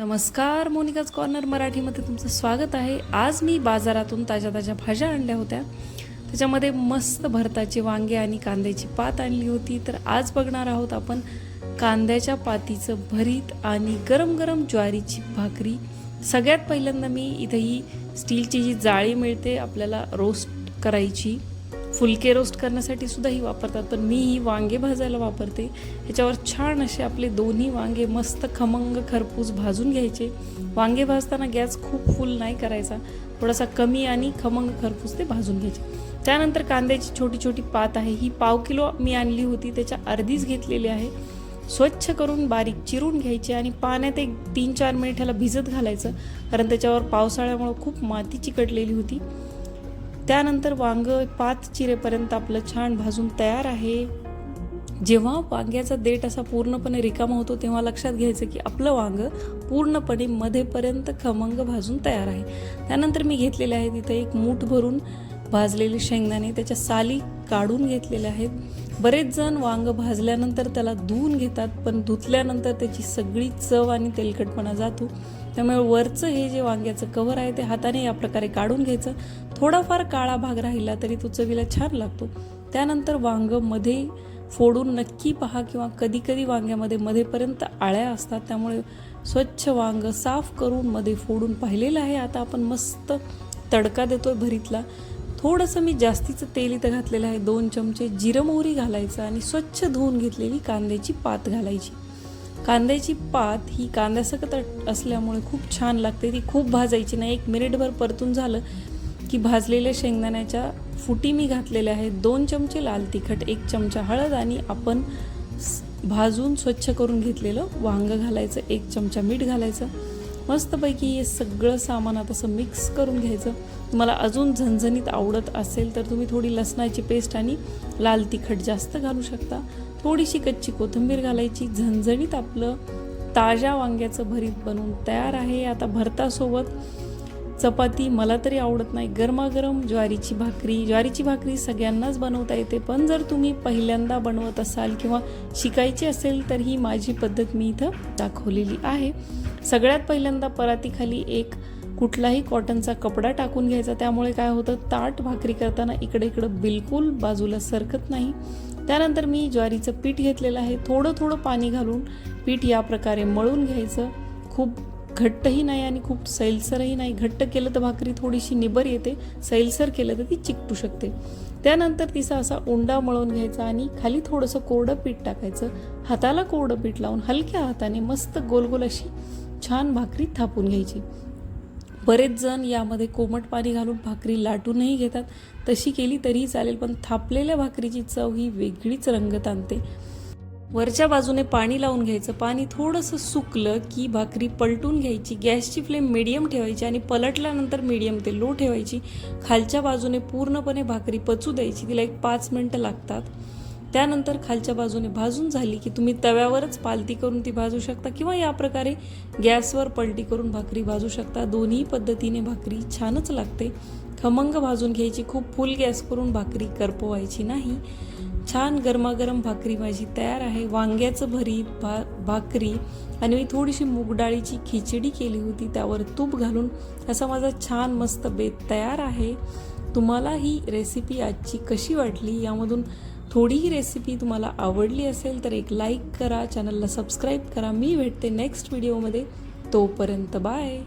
नमस्कार Monika's corner मराठीमध्ये तुमचं स्वागत आहे. आज मी बाजारातून ताज्या ताज्या भाज्या आणल्या होत्या. त्याच्यामध्ये मस्त भरताचे वांगे आणि कांद्याची पात आणली होती. तर आज बघणार आहोत आपण कांद्याच्या पातीचं भरीत आणि गरम गरम ज्वारीची भाकरी. सगळ्यात पहिल्यांदा मी इथं ही स्टीलची जी जाळी मिळते आपल्याला रोस्ट करायची. फुलके रोस्ट करण्यासाठी सुद्धा ही वापरतात. पण मी ही वांगे भाजायला वापरते. ह्याच्यावर छान असे आपले दोन्ही वांगे मस्त खमंग खरपूस भाजून घ्यायचे. वांगे भाजताना गॅस खूप फुल नाही करायचा. थोडासा कमी आणि खमंग खरपूस ते भाजून घ्यायचे. त्यानंतर कांद्याची छोटी छोटी पात आहे. ही पाव किलो मी आणली होती. त्याच्या अर्धीच घेतलेली आहे. स्वच्छ करून बारीक चिरून घ्यायची आणि पाण्यात एक तीन चार मिनिट ह्याला भिजत घालायचं. कारण त्याच्यावर पावसाळ्यामुळं खूप माती चिकटलेली होती. त्यानंतर वांग पाच चिरेपर्यंत आपलं छान भाजून तयार आहे. जेव्हा वांग्याचा देठ असा पूर्णपणे रिकामा होतो तेव्हा लक्षात घ्यायचं की आपलं वांग पूर्णपणे मध्येपर्यंत खमंग भाजून तयार आहे. त्यानंतर मी घेतलेले आहे तिथे एक मूठ भरून भाजलेले शेंगदाणे त्याच्या साली काढून घेतलेल्या आहेत. बरेच जण वांग भाजल्यानंतर त्याला धुवून घेतात पण धुतल्यानंतर त्याची सगळी चव आणि तेलकटपणा जातो. त्यामुळे वरचं हे जे वांग्याचं कव्हर आहे ते हाताने या प्रकारे काढून घ्यायचं. थोडाफार काळा भाग राहिला तरी तो चवीला छान लागतो. त्यानंतर वांगमध्ये फोडून नक्की पहा किंवा कधी कधी वांग्यामध्ये मध्येपर्यंत आळ्या असतात. त्यामुळे स्वच्छ वांग साफ करून मध्ये फोडून पाहिलेलं आहे. आता आपण मस्त तडका देतोय भरीतला. थोडंसं मी जास्तीचं तेल इथं घातलेलं आहे. दोन चमचे जिरं मोहरी घालायचं आणि स्वच्छ धुवून घेतलेली कांद्याची पात घालायची. कांद्याची पात ही कांद्यासकट असल्यामुळे खूप छान लागते. ती खूप भाजायची नाही. एक मिनिटभर परतून झालं की भाजलेल्या शेंगदाण्याच्या फुटी मी घातलेल्या आहेत. दोन चमचे लाल तिखट एक चमचा हळद आणि आपण भाजून स्वच्छ करून घेतलेलं वांग घालायचं. एक चमचा मीठ घालायचं. मस्तपैकी हे सगळं सामान आता असं मिक्स करून घ्यायचं. तुम्हाला अजून झणझणीत आवडत असेल तर तुम्ही थोडी लसणाची पेस्ट आणि लाल तिखट जास्त घालू शकता. थोडीशी कच्ची कोथिंबीर घालायची. झणझणीत आपलं ताज्या वांग्याचं भरीत बनवून तयार आहे. आता भरतासोबत चपाती मला तरी आवडत नाही. गरमागरम ज्वारीची भाकरी. ज्वारीची भाकरी सगळ्यांनाच बनवता येते. पण जर तुम्ही पहिल्यांदा बनवत असाल किंवा शिकायची असेल तर ही माझी पद्धत मी इथं दाखवलेली आहे. सगळ्यात पहिल्यांदा परातीखाली एक कुठलाही कॉटनचा कपडा टाकून घ्यायचा. त्यामुळे काय होतं ताट भाकरी करताना इकडे इकडं बिलकुल बाजूला सरकत नाही. त्यानंतर मी ज्वारीचं पीठ घेतलेलं आहे. थोडं थोडं पाणी घालून पीठ या प्रकारे मळून घ्यायचं. खूप घट्टही नाही आणि खूप सैलसरही नाही. घट्ट केलं तर भाकरी थोडीशी निबर येते. सैलसर केलं तर ती चिकटू शकते. त्यानंतर तिचा असा उंडा मळून घ्यायचा आणि खाली थोडंसं कोरडं पीठ टाकायचं. हाताला कोरडं पीठ लावून हलक्या हाताने मस्त गोल गोल अशी छान भाकरी थापून घ्यायची. बरेच जण यामध्ये कोमट पाणी घालून भाकरी लाटूनही घेतात. तशी केली तरीही चालेल पण थापलेल्या भाकरीची चव ही वेगळीच रंगत आणते. वरच्या बाजूने पाणी लावून घ्यायचं. पाणी थोडंसं सुकलं की भाकरी पलटून घ्यायची. गॅसची फ्लेम मिडियम ठेवायची आणि पलटल्यानंतर मिडियम ते लो ठेवायची. खालच्या बाजूने पूर्णपणे भाकरी पचू द्यायची. तिला एक पाच मिनटं लागतात. त्यानंतर खालच्या बाजूने भाजून झाली की तुम्ही तव्यावरच पालती करून ती भाजू शकता किंवा या प्रकारे गॅसवर पलटी करून भाकरी भाजू शकता. दोन्ही पद्धतीने भाकरी छानच लागते. खमंग भाजून घ्यायची खूप फुल गॅस करून भाकरी करपवायची नाही. छान गरमागरम भाकरी माझी तयार आहे. वांग्याचं भरीत भा भाकरी आणि मी थोडीशी मूगडाळीची खिचडी केली होती त्यावर तूप घालून असा माझा छान मस्त बेत तयार आहे. तुम्हाला ही रेसिपी आजची कशी वाटली? यामधून थोडी ही रेसिपी तुम्हाला आवडली असेल तर एक लाईक करा चॅनलला सबस्क्राईब करा. मी भेटते नेक्स्ट व्हिडिओमध्ये तोपर्यंत बाय